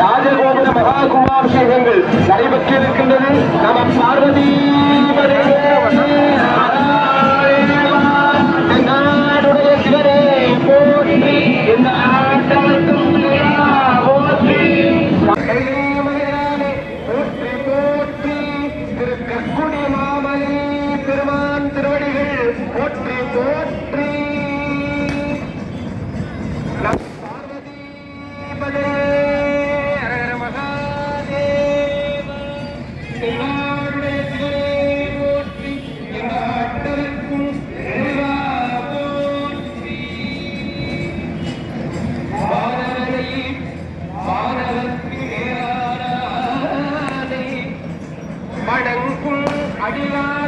രാജഗോപുര മഹാകുമാഭിഷേകങ്ങൾ കൈവക്കിയിരിക്കുന്നത് നമ പാർവതി Oh, அடியார்